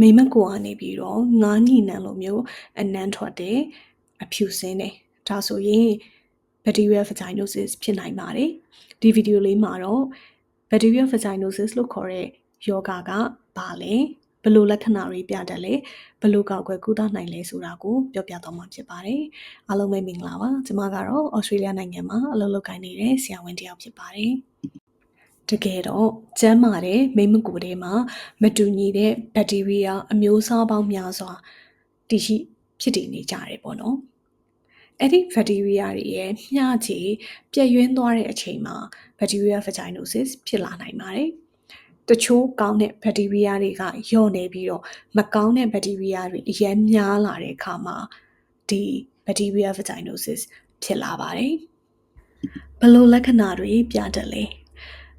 မိမကိုကနေပြီးတော့ငားညိနှံလိုမျိုးအနံ့ထွက်တယ်အဖြူစင်းတယ်ဒါဆိုရင် bacterial vaginosis ဖြစ်နိုင်ပါတယ်ဒီဗီဒီယိုလေးမှာတော့ bacterial vaginosis လို့ခေါ်တဲ့ယောဂကဘာလဲဘယ်လိုလက္ခဏာတွေပြတတ်လဲဘယ်လိုကောက်ွယ်ကုသနိုင်လဲဆိုတာကိုပြောပြသွားမှာဖြစ်ပါတယ်အားလုံးပဲမင်္ဂလာပါကျွန်မကတော့ဩစတြေးလျနိုင်ငံမှာအလုပ်လုပ်ကိုင်နေတဲ့ဆရာဝန်တစ်ယောက်ဖြစ်ပါတယ် တကယ်တော့ကျန်းမာတဲ့မိမကူထဲမှာမတူညီတဲ့ဘက်တီးရီးယားအမျိုးအစားပေါင်းများစွာတည်ရှိဖြစ်တည်နေကြတယ်ပေါ့နော်အဲ့ဒီဘက်တီးရီးယားတွေရဲ့မျှခြေပြည့်ယွင်းသွားတဲ့အချိန်မှာဘက်တီးရီးယား vaginosis ဖြစ်လာနိုင်ပါတယ်တချို့ကောင်းတဲ့ဘက်တီးရီးယားတွေကညော့နေပြီးတော့မကောင်းတဲ့ဘက်တီးရီးယားတွေအရင်များလာတဲ့အခါမှာဒီဘက်တီးရီးယား vaginosis ဖြစ်လာပါတယ်ဘယ်လိုလက္ခဏာတွေပြတတ်လဲ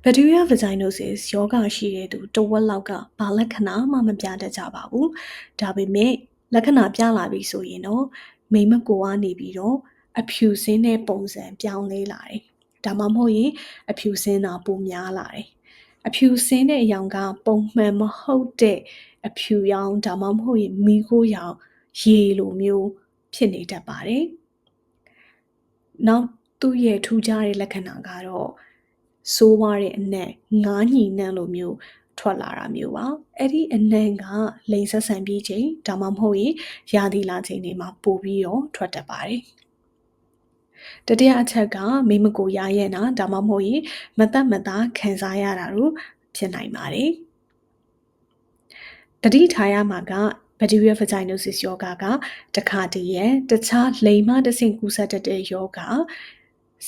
bacterial vaginosis ယောဂရှိတဲ့သူတဝက်လောက်ကဘာလက္ခဏာမှမပြတတ်ကြပါဘူး။ဒါပေမဲ့လက္ခဏာပြလာပြီဆိုရင်တော့မိမကိုကနေပြီးတော့အဖြူစင်းတဲ့ပုံစံပြောင်းလဲလာတယ်။ဒါမှမဟုတ်ရင်အဖြူစင်းတာပိုများလာတယ်။အဖြူစင်းတဲ့အယောင်ကပုံမှန်မဟုတ်တဲ့အဖြူရောင်ဒါမှမဟုတ်ရင်မီးခိုးရောင်ရေလိုမျိုးဖြစ်နေတတ်ပါတယ်။နောက်သူ့ရဲ့ထူးခြားတဲ့လက္ခဏာကတော့ ဆိုးွားတဲ့အနံ့ငားညီနှံ့လိုမျိုးထွက်လာတာမျိုးပါအဲ့ဒီအနံ့ကလိန်ဆက်ဆံပြီးချိန်ဒါမှမဟုတ်ရင်ရာသီလာချိန်တွေမှာပိုပြီးတော့ထွက်တတ်ပါတယ်တတိယအချက်ကမိမကိုရရဲ့နာဒါမှမဟုတ်ရင်မသက်မသားခံစားရတာတို့ဖြစ်နိုင်ပါတယ်တတိထားရမှာက bacterial vaginosis ယောဂကတခါတည်းရဲ့တခြားလိမ်မတဆင့်ကူးစက်တတ်တဲ့ယောဂ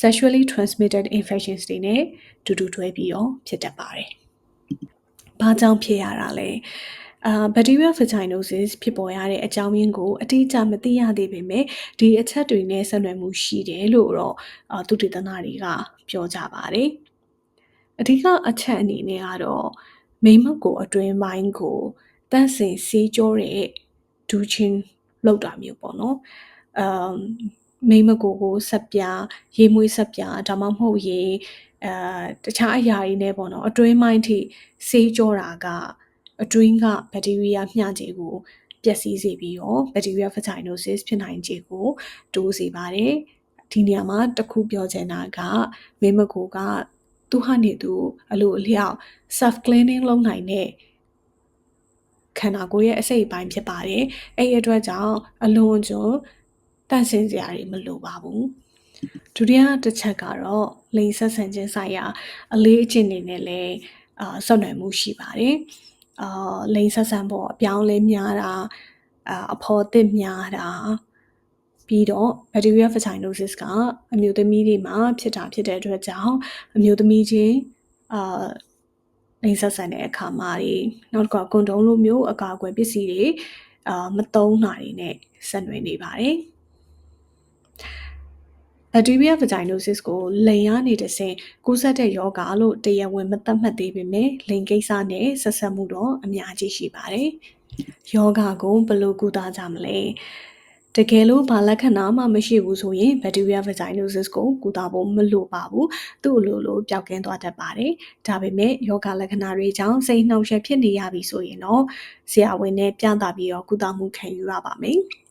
sexually transmitted infections တွေနဲ့တူတူတွဲပြီးတော့ဖြစ်တတ်ပါတယ်။ဘာကြောင့်ဖြစ်ရတာလဲ။အာ bacterial vaginosis ဖြစ်ပေါ်ရတဲ့အကြောင်းရင်းကိုအတိအကျမသိရသေးပေမဲ့ဒီအချက်တွေနဲ့ဆက်နွယ်မှုရှိတယ်လို့တော့အာသူတေသနတွေကပြောကြပါတယ်။အဓိကအချက်အနေနဲ့ကတော့မိမကိုအတွင်းပိုင်းကိုတန့်စင်စေးကြောတဲ့ဒူးချင်းလောက်တာမျိုးပေါ့နော်။အ မ်မိမကိုကိုဆက်ပြရေမွေးဆက်ပြဒါမှမဟုတ်ရေအဲတခြားအရာတွေနဲ့ပေါ့နော်အတွင်းပိုင်းထိဆေးကြောတာကအတွင်းကဘက်တီးရီးယားမျှခြေကိုပျက်စီးစေပြီးတော့ဘက်တီးရီးယား vaginosis ဖြစ်နိုင်ခြေကိုတိုးစေပါတယ်ဒီနေရာမှာတခုပြောချင်တာကမိမကိုကသူဟာနေသူအလိုအလျောက် self cleaning လုပ်နိုင်တဲ့ခန္ဓာကိုယ်ရဲ့အစိတ်အပိုင်းဖြစ်ပါတယ်အဲ့ဒီအတွက်ကြောင့်အလွန်ကျွံ တန့်စင်စရာတွေမလိုပါဘူးဒုတိယတစ်ချက်ကတော့လိင်ဆက်ဆံခြင်းဆိုင်ရာ အလေးအကျင့်တွေနဲ့လည်းအာဆက်နွယ်မှုရှိပါတယ်အာလိင်ဆက်ဆံဖို့အပြောင်းလဲများတာအာအဖော်သစ်များတာပြီးတော့ bacterial vaginosis ကအမျိုးသမီးတွေမှာဖြစ်တာဖြစ်တဲ့အတွက်ကြောင့်အမျိုးသမီးချင်းအာလိင်ဆက်ဆံတဲ့အခါမှာတွေနောက်တစ်ခါကွန်ဒုံလိုမျိုးအကာအကွယ်ပစ္စည်းတွေအာမသုံးတာတွေနဲ့ဆက်နွယ်နေပါတယ်။ bacteria vaginosis ကိုလိန်ရနေတဲ့စဉ်ကူးစက်တဲ့ယောဂါလို့တရားဝင်မသတ်မှတ်သေးပေမဲ့လိန်ကိစ္စနဲ့ဆက်ဆက်မှုတော့အများကြီးရှိပါတယ်။ယောဂါကိုဘယ်လိုကုသကြမလဲ။တကယ်လို့ဘာလက္ခဏာမှမရှိဘူးဆိုရင် bacteria vaginosis ကိုကုသဖို့မလိုပါဘူး။သူ့လိုလိုပျောက်ကင်းသွားတတ်ပါတယ်။ဒါပေမဲ့ယောဂလက္ခဏာတွေကြောင့်စိတ်နှောင့်ယှက်ဖြစ်နေရပြီဆိုရင်တော့ဆရာဝန်နဲ့ပြသပြီးတော့ကုသမှုခံယူရပါမယ်။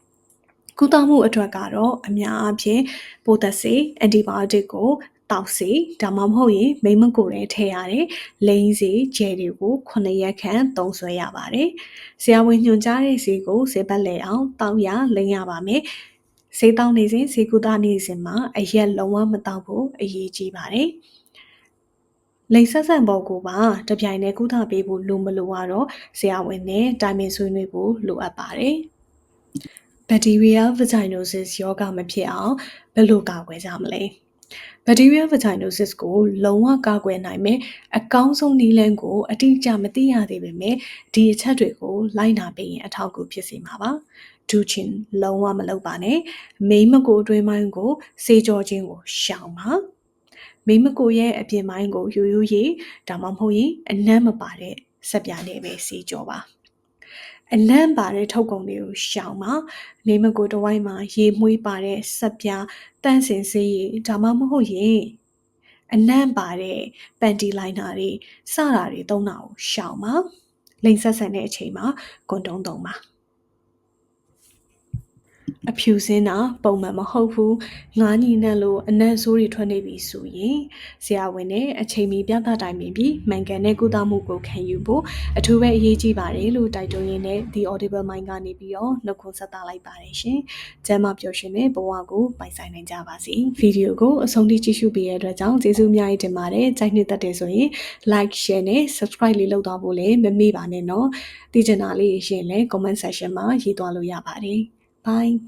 ကုသမှုအတွက်ကတော့အများအားဖြင့်ပိုသက်စေအန်တီဘိုတိတ်ကိုတောက်စီဒါမှမဟုတ်ရင်မိမကိုယ်ထဲထည့်ရတဲ့လိန်စီဂျယ်တွေကို9ရက်ခန့်သုံးစွဲရပါတယ်။ဆရာဝန်ညွှန်ကြားတဲ့စီကိုစေပတ်လေအောင်တောက်ရလိန်ရပါမယ်။စေးတောင်းနေစဉ်စေကူတာနေစဉ်မှာအရက်လုံးဝမတောက်ဖို့အရေးကြီးပါတယ်။လိန်ဆက်ဆံပေါ်ကိုပါတပြိုင်တည်းကုသပေးဖို့လိုမလိုကတော့ဆရာဝန်နဲ့တိုင်ပင်ဆွေးနွေးဖို့လိုအပ်ပါတယ်။ bacterial vaginosis ယောဂမဖြစ်အောင်ဘယ်လိုကာကွယ်ကြမလဲ bacterial vaginosis ကိုလုံးဝကာကွယ်နိုင်မယ်အကောင်းဆုံးနည်းလမ်းကိုအတိအကျမသိရသေးပေမဲ့ဒီအချက်တွေကိုလိုက်နာပေးရင်အထောက်အကူဖြစ်စေမှာပါဒူးချင်းလုံးဝမလုပ်ပါနဲ့မိမကိုအတွင်းပိုင်းကိုစေကြောခြင်းကိုရှောင်ပါမိမကိုရဲ့အပြင်ပိုင်းကိုရိုးရိုးရေးဒါမှမဟုတ်ရင်အနမ်းမပါတဲ့ဆက်ပြားနဲ့ပဲစေကြောပါ အလန့်ပါတဲ့ထုတ်ကုန်တွေကိုရှောင်ပါနေမကိုတဝိုင်းမှာရေမွှေးပါတဲ့ဆက်ပြားတန့်စင်စေးရဒါမှမဟုတ်ရင်အနံ့ပါတဲ့ပန်တီလိုင်းနာတွေစတာတွေသုံးတာကိုရှောင်ပါလိန်ဆက်ဆန်တဲ့အချိန်မှာကွန်တုံးသုံးပါ အဖြူစင်းတာပုံမှန်မဟုတ်ဘူးငါးညီနဲ့လို့အနက်ဆိုးတွေထွက်နေပြီဆိုရင်ဆရာဝန်နဲ့အချိန်မီပြသတိုင်ပင်ပြီးမှန်ကန်တဲ့ကုသမှုကိုခံယူဖို့အထူးပဲအရေးကြီးပါတယ်လို့တိုက်တွန်းရင်းနဲ့ The Audible Mind ကနေပြီးတော့နှုတ်ခွန်းဆက်သလိုက်ပါတယ်ရှင်။ကျမ်းမာပျော်ရွှင်တဲ့ဘဝကိုပိုင်ဆိုင်နိုင်ကြပါစေ။ဗီဒီယိုကိုအဆုံးထိကြည့်ရှုပေးရတဲ့အတွက်ကြောင့်ကျေးဇူးအများကြီးတင်ပါတယ်။ကြိုက်နှစ်သက်တယ်ဆိုရင် like share နဲ့ subscribe လေးလုပ်သွားဖို့လည်းမမေ့ပါနဲ့နော်။သိချင်တာလေးရှင်လည်း comment section မှာရေးသွားလို့ရပါတယ်။ Bye